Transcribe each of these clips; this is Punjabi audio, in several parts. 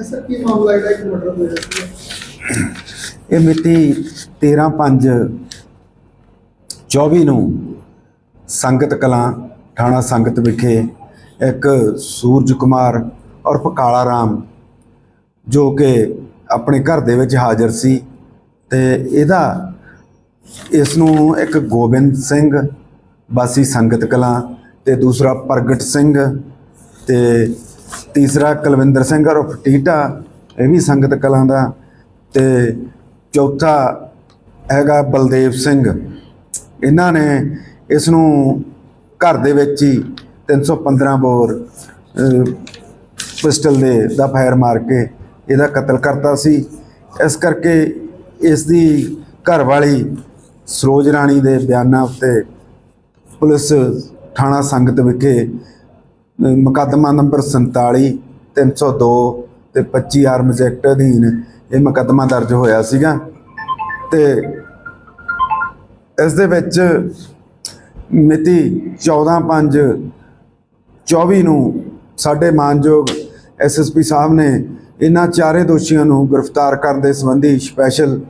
ਐਸਾ ਕੀ ਮਾਮਲਾ ਹੈ ਕਿ ਮਰਡਰ ਹੋਇਆ ਸੀ? ਇਹ ਮਿਤੀ 13/5 24 ਨੂੰ ਸੰਗਤ ਕਲਾਂ, ਥਾਣਾ ਸੰਗਤ ਵਿਖੇ ਇੱਕ ਸੂਰਜ ਕੁਮਾਰ ਉਰਫ ਕਾਲਾ ਰਾਮ, ਜੋ ਕਿ ਆਪਣੇ ਘਰ ਦੇ ਵਿੱਚ ਹਾਜ਼ਰ ਸੀ ਤੇ ਇਹਦਾ, ਇਸ ਨੂੰ ਇੱਕ ਗੋਬਿੰਦ ਸਿੰਘ ਵਾਸੀ ਸੰਗਤ ਕਲਾਂ ਤੇ ਦੂਸਰਾ ਪ੍ਰਗਟ ਸਿੰਘ ਤੇ ਤੀਸਰਾ ਕੁਲਵਿੰਦਰ ਸਿੰਘ ਉਰਫ ਟੀਟਾ, ਇਹ ਵੀ ਸੰਗਤ ਕਲਾਂ ਦਾ। ਤੇ ਚੌਥਾ ਹੈਗਾ ਬਲਦੇਵ ਸਿੰਘ। ਇਹਨਾਂ ਨੇ ਇਸ ਨੂੰ ਘਰ ਦੇ ਵਿੱਚ ਹੀ 315 ਬੋਰ ਪਿਸਟਲ ਦੇ ਦਾ ਫਾਇਰ ਮਾਰ ਕੇ ਇਹਦਾ ਕਤਲ ਕਰਤਾ ਸੀ। ਇਸ ਕਰਕੇ ਇਸ ਦੀ ਘਰ ਵਾਲੀ ਸਰੋਜ ਰਾਣੀ ਦੇ ਬਿਆਨਾਂ ਉੱਤੇ ਪੁਲਿਸ ਥਾਣਾ ਸੰਗਤ ਵਿਖੇ ਮੁਕੱਦਮਾ ਨੰਬਰ 47 302 ਤੇ 25 ਆਰਮਜ਼ ਐਕਟ ਅਧੀਨ ਇਹ ਮੁਕੱਦਮਾ ਦਰਜ ਹੋਇਆ ਸੀਗਾ। ਤੇ ਇਸ ਦੇ ਵਿੱਚ ਮਿਤੀ 14/5 24 ਨੂੰ ਸਾਡੇ ਮਾਨਯੋਗ ਐਸਐਸਪੀ ਸਾਹਿਬ ਨੇ ਇਹਨਾਂ ਚਾਰੇ ਦੋਸ਼ੀਆਂ ਨੂੰ ਗ੍ਰਿਫਤਾਰ ਕਰਨ ਦੇ ਸੰਬੰਧੀ ਸਪੈਸ਼ਲ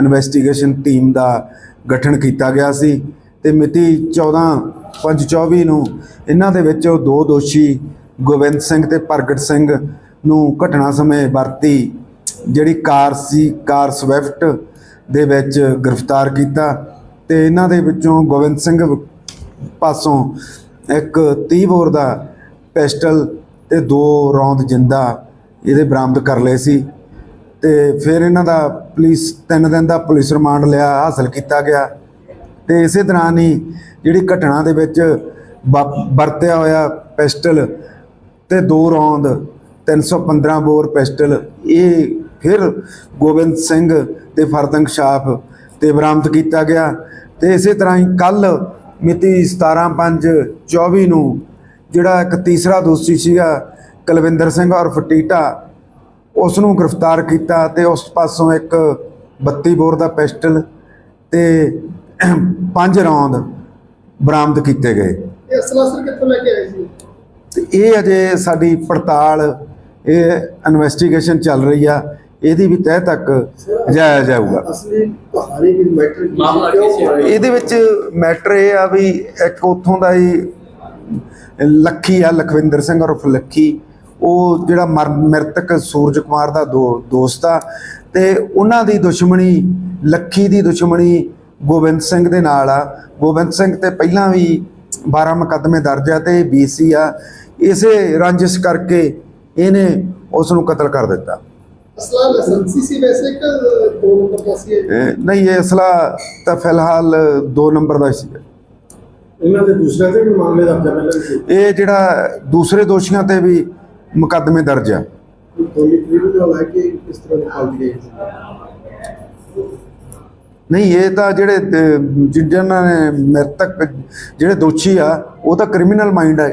ਇਨਵੈਸਟੀਗੇਸ਼ਨ ਟੀਮ ਦਾ ਗਠਨ ਕੀਤਾ ਗਿਆ ਸੀ। ਤੇ ਮਿਤੀ 14/5/24 ਨੂੰ ਇਹਨਾਂ ਦੇ ਵਿੱਚ ਦੋ ਦੋਸ਼ੀ, ਗੋਬਿੰਦ ਸਿੰਘ ਤੇ ਪ੍ਰਗਟ ਸਿੰਘ ਨੂੰ ਘਟਨਾ ਸਮੇਂ ਵਰਤੀ, ਜਿਹੜੀ ਕਾਰ ਸੀ, ਕਾਰ ਸਵਿਫਟ ਦੇ ਵਿੱਚ ਗ੍ਰਿਫਤਾਰ ਕੀਤਾ ਤੇ ਇਹਨਾਂ ਦੇ ਵਿੱਚੋਂ ਗੋਬਿੰਦ ਸਿੰਘ ਪਾਸੋਂ ਇੱਕ 30 ਬੋਰ ਦਾ ਪਿਸਟਲ ਤੇ ਦੋ ਰੌਂਦ ਜਿੰਦਾ ਇਹਦੇ ਬਰਾਮਦ ਕਰ ਲਏ ਸੀ ਤੇ ਫਿਰ ਇਹਨਾਂ ਦਾ ਪੁਲਿਸ, ਤਿੰਨ ਦਿਨ ਦਾ ਪੁਲਿਸ ਰਿਮਾਂਡ ਲਿਆ, ਹਾਸਲ ਕੀਤਾ ਗਿਆ। ਤੇ ਇਸੇ ਤਰ੍ਹਾਂ ਹੀ ਜਿਹੜੀ ਘਟਨਾ ਦੇ ਵਿੱਚ ਵਰਤਿਆ ਹੋਇਆ ਪਿਸਟਲ ਤੇ ਦੋ ਰੌਂਦ 315 ਬੋਰ ਪਿਸਟਲ, ਇਹ ਫਿਰ ਗੋਬਿੰਦ ਸਿੰਘ ਤੇ ਫਰਦੰਗ ਸਾਫ਼ ਤੇ ਬਰਾਮਦ ਕੀਤਾ ਗਿਆ ਤੇ ਇਸੇ ਤਰ੍ਹਾਂ ਹੀ ਕੱਲ ਮਿਤੀ 17/5/24 ਨੂੰ ਜਿਹੜਾ ਇੱਕ ਤੀਸਰਾ ਦੋਸ਼ੀ ਸੀਗਾ ਕੁਲਵਿੰਦਰ ਸਿੰਘ ਔਰ ਫਟੀਟਾ, ਉਸ ਨੂੰ ਗ੍ਰਿਫਤਾਰ ਕੀਤਾ ਤੇ ਉਸ ਪਾਸੋਂ ਇੱਕ 32 ਬੋਰ ਦਾ ਪਿਸਟਲ ਤੇ ਪੰਜ ਰੌਂਦ ਬਰਾਮਦ ਕੀਤੇ ਗਏ। ਇਹ ਅਸਲਾ ਸਰ ਕਿੱਥੋਂ ਲੈ ਕੇ ਆਏ ਸੀ? ਤੇ ਇਹ ਅਜੇ ਸਾਡੀ ਪੜਤਾਲ ਇਹ ਇਨਵੈਸਟੀਗੇਸ਼ਨ ਚੱਲ ਰਹੀ ਆ। ਇਹਦੀ ਵੀ ਤਹਿ ਤੱਕ ਜਾਇਆ ਜਾਊਗਾ। ਅਸਲੀ ਕਹਾਣੀ ਦੀ ਮੈਟਰ? ਕਿਉਂ? ਇਹਦੇ ਵਿੱਚ ਮੈਟਰ ਇਹ ਆ ਵੀ ਇੱਕ ਉੱਥੋਂ ਦਾ ਹੀ ਲੱਖੀ ਆ ਲਖਵਿੰਦਰ ਸਿੰਘ ਉਰਫ ਲੱਖੀ। ਉਹ ਜਿਹੜਾ ਮਰ- ਮ੍ਰਿਤਕ ਸੂਰਜ ਕੁਮਾਰ ਦਾ ਦੋ ਦੋਸਤ ਆ। ਤੇ ਉਹਨਾਂ ਦੀ ਦੁਸ਼ਮਣੀ ਲੱਖੀ ਦੀ ਦੁਸ਼ਮਣੀ ਗੋਬਿੰਦ ਸਿੰਘ ਦੇ ਨਾਲ ਆ। ਗੋਬਿੰਦ ਸਿੰਘ ਤੇ ਪਹਿਲਾਂ ਵੀ 12 ਮੁਕੱਦਮੇ ਦਰਜ ਆ ਤੇ ਬੀਸੀ ਆ। ਇਸੇ ਰੰਜਿਸ਼ ਕਰਕੇ ਇਹਨੇ ਉਸ ਨੂੰ ਕਤਲ ਕਰ ਦਿੱਤਾ। ਅਸਲਾ ਲਾਇਸੈਂਸੀ ਸੀ ਵੈਸੇ ਕਿ ਦੋ ਨੰਬਰ ਦਾ ਸੀ ਇਹ? ਇਹ- ਨਹੀਂ ਇਹ ਅਸਲਾ ਤਾਂ ਫਿਲਹਾਲ 2 ਨੰਬਰ ਦਾ ਸੀ। ਇਹਨਾਂ ਦੇ ਦੂਸਰੇ ਤੇ ਵੀ ਮਾਮਲੇ ਦਾ ਪਹਿਲਾਂ ਸੀ। ਇਹ ਜਿਹੜਾ ਦੂਸਰੇ ਦੋਸ਼ੀਆਂ ਤੇ ਵੀ ਮੁਕੱਦਮੇ ਦਰਜ ਆ। ਤਰੀਕ ਦਾ ਹੈ ਕਿ ਕਿਸ ਤਰ੍ਹਾਂ ਦੀ ਗਈ ਸੀ ਨਹੀਂ ਇਹ ਤਾਂ ਜਿਹੜੇ ਅਹ, ਜਿਨ੍ਹਾਂ ਨੇ ਮ੍ਰਿਤਕ ਜਿਹੜੇ ਦੋਸ਼ੀ ਆ ਉਹ ਤਾਂ ਕ੍ਰਿਮੀਨਲ ਮਾਈਂਡ ਆ